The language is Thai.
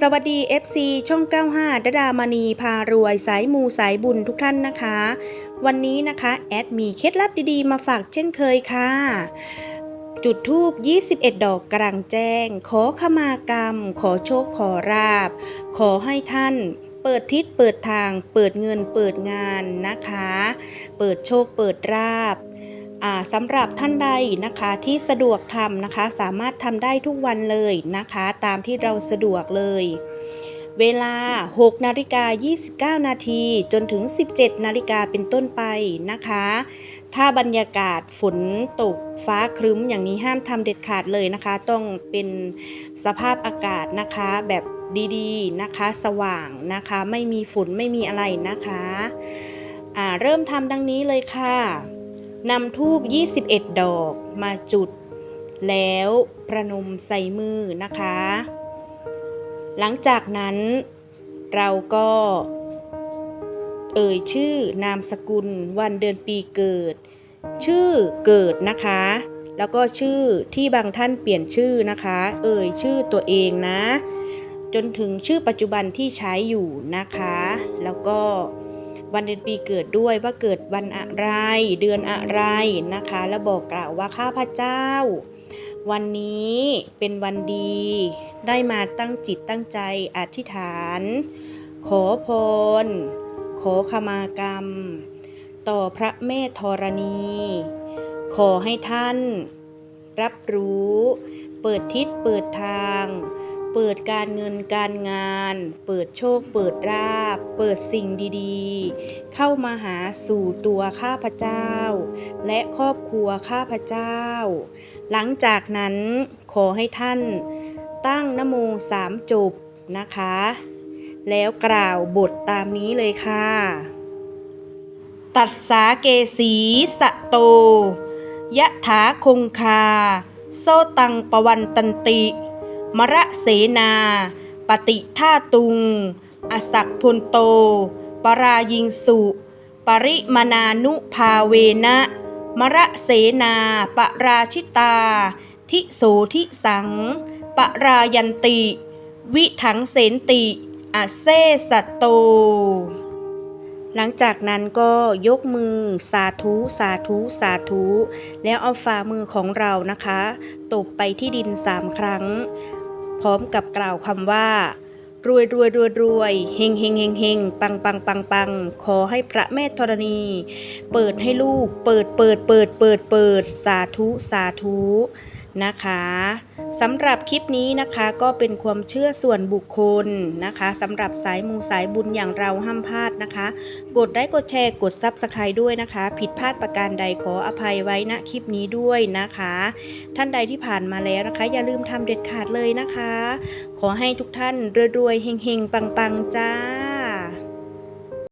สวัสดี FC ช่อง 95 ดดามณีพารวยสายมูสายบุญทุกท่านนะคะ วันนี้นะคะแอดมีเคล็ดลับดีๆ มาฝากเช่นเคยค่ะ จุดทูบ 21 ดอกกลางแจ้ง ขอขมากรรม ขอโชคขอราบ ขอให้ท่านเปิดทิศเปิดทาง เปิดเงินเปิดงานนะคะ เปิดโชคเปิดราบ สำหรับท่านใดนะคะที่สะดวกทำนะคะ สามารถทำได้ทุกวันเลยนะคะ ตามที่เราสะดวกเลย เวลา 6 นาฬิกา 29 นาทีจนถึง 17 นาฬิกาเป็นต้นไปนะคะ ถ้าบรรยากาศฝนตกฟ้าครึ้มอย่างนี้ห้ามทำเด็ดขาดเลยนะคะ ต้องเป็นสภาพอากาศนะคะแบบดีๆนะคะสว่างนะคะไม่มีฝุ่นไม่มีอะไรนะคะ เริ่มทำดังนี้เลยค่ะ นำทูบ21 ดอกมาจุด แล้วประนมใส่มือนะคะ หลังจากนั้นเราก็ เอ่ยชื่อนามสกุลวันเดือนปีเกิด ชื่อเกิดนะคะ แล้วก็ชื่อที่บางท่านเปลี่ยนชื่อนะคะ เอ่ยชื่อตัวเองนะ จนถึงชื่อปัจจุบันที่ใช้อยู่นะคะ แล้วก็ วันเดือนปีเกิดด้วยว่าเกิดวันอะไร เดือนอะไรนะคะ แล้วบอกกล่าวว่าข้าพเจ้า วันนี้เป็นวันดี ได้มาตั้งจิตตั้งใจอธิษฐาน ขอพร ขอขมากรรม ต่อพระแม่ธรณี ขอให้ท่าน รับรู้ เปิดทิศเปิดทาง เปิดการเงินการงาน เปิดโชค เปิดราบ เปิดสิ่งดีๆ เข้ามาหาสู่ตัวข้าพเจ้า และครอบครัวข้าพเจ้า หลังจากนั้นขอให้ท่านตั้งนโมสามจบนะคะ แล้วกล่าวบทตามนี้เลยค่ะ ตัดสาเกสีสะโต ยะถาคงคา โซตังปวันตันติ มระเสนา ปฏิท่าตุง อสักพลโต ปรายิงสุ ปริมานานุภาเวนะ มระเสนา ปราชิตา ทิโสทิสัง ปรายันติ วิถังเสนติอาเซสัตโต หลังจากนั้นก็ยกมือสาธุ สาธุ สาธุ แล้วเอาฝ่ามือของเรานะคะ ตบไปที่ดินสามครั้ง ร้อมกับกล่าวคำว่า รวยรวยรวยรวยเฮงเฮงเฮงเฮงปังปังปังปังขอให้พระแม่ธรณี เปิดให้ลูก เปิดเปิดเปิดเปิดเปิด สาธุสาธุ นะคะสำหรับคลิปนี้นะคะก็เป็นความเชื่อส่วนบุคคลนะคะสำหรับสายมูสายบุญอย่างเราห้ามพลาดนะคะ กดไลค์กดแชร์กดซับสไครด้วยนะคะ ผิดพลาดประการใดขออภัยไว้ณคลิปนี้ด้วยนะคะ ท่านใดที่ผ่านมาแล้วนะคะ อย่าลืมทำเด็ดขาดเลยนะคะ ขอให้ทุกท่านรวยๆเฮงๆปังๆจ้า